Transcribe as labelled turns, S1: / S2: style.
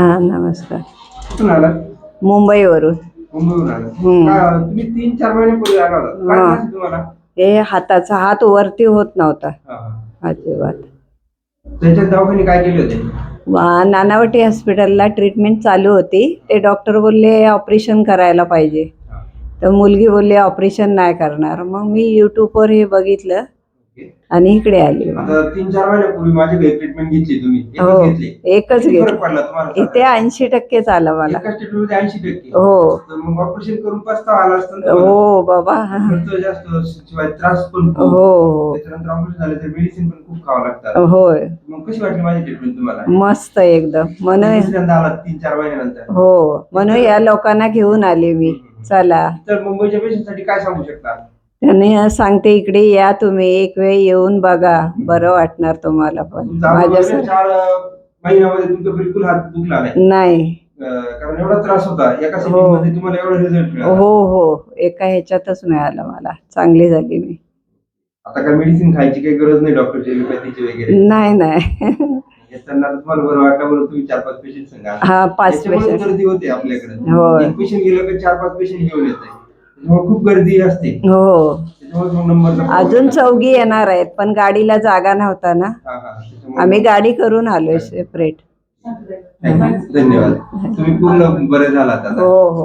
S1: हा नमस्कार.
S2: कुठून
S1: मुंबईवरून.
S2: मुंबईवरून आलात.
S1: हम्म.
S2: का- तुम्ही तीन चार महिन्यापूर्वी आला होता. काय
S1: हा.
S2: त्रास आहे तुम्हाला?
S1: हे हाताचा हात वरती होत नव्हता.
S2: हा, हा.
S1: अजिबात.
S2: त्याच्यात दवाखाने काय केले होते?
S1: वा- नानावटी हॉस्पिटलला ट्रीटमेंट चालू होती. ते डॉक्टर बोलले ऑपरेशन करायला पाहिजे.
S2: हा.
S1: तर मुलगी बोलली ऑपरेशन नाही करणार. मग मी यूट्यूबवर हे बघितलं. आणि इकडे आली
S2: तीन चार महिन्यापूर्वी माझी घरी ट्रीटमेंट घेतली तुम्ही. एकच
S1: हो
S2: घेतली.
S1: एकच
S2: किती फरक
S1: घेत
S2: पडला तुम्हाला
S1: इथे ऐंशी टक्केच आलं मला.
S2: ऐंशी टक्के.
S1: हो.
S2: ऑपरेशन करून पस्तावा आला असता.
S1: हो बाबा.
S2: जास्त शिवाय त्रास पण
S1: हो. हो.
S2: त्याच्यानंतर ऑपरेशन झालं तर मेडिसिन पण खूप खावं लागतात
S1: होय.
S2: मग कशी वाटली माझी ट्रीटमेंट तुम्हाला?
S1: मस्त एकदम. म्हणून
S2: आलात तीन चार महिन्यानंतर.
S1: हो. म्हणून या लोकांना घेऊन आले मी. चला.
S2: तर मुंबईच्या पेशंटसाठी काय सांगू शकता?
S1: त्यांनी सांगते इकडे या तुम्ही एक वेळ येऊन बघा. बरं वाटणार तुम्हाला पण.
S2: तुमचा अनुभव
S1: माझ्या
S2: आहे ना, चार महिन्यामध्ये तुमचा बिलकुल हात दुखला नाही.
S1: नाही.
S2: अं, कारण एवढा त्रास होता एका
S1: हो.
S2: सिटिंगमध्ये तुम्हाला एवढा रिझल्ट मिळाला.
S1: हो हो. एका ह्याच्यातच मिळालं मला. चांगली झाली मी.
S2: आता काय मेडिसिन खायची काही गरज नाही डॉक्टरची एलोपॅथीची वगैरे.
S1: नाही नाही.
S2: येताना तुम्हाला बरं वाटलं बरं तुम्ही चार पाच पेशंट सांगा.
S1: हा पाच पेशंट
S2: गर्दी होते आपल्याकडे.
S1: होय.
S2: एक पेशंट गेलं की चार पाच पेशंट घेऊन येते खूप गर्दी असते.
S1: हो. अजून चौघी येणार आहेत पण गाडीला जागा नव्हता ना. आम्ही गाडी करून आलोय सेपरेट
S2: धन्यवाद. तुम्ही पूर्ण बरे आता.
S1: हो हो.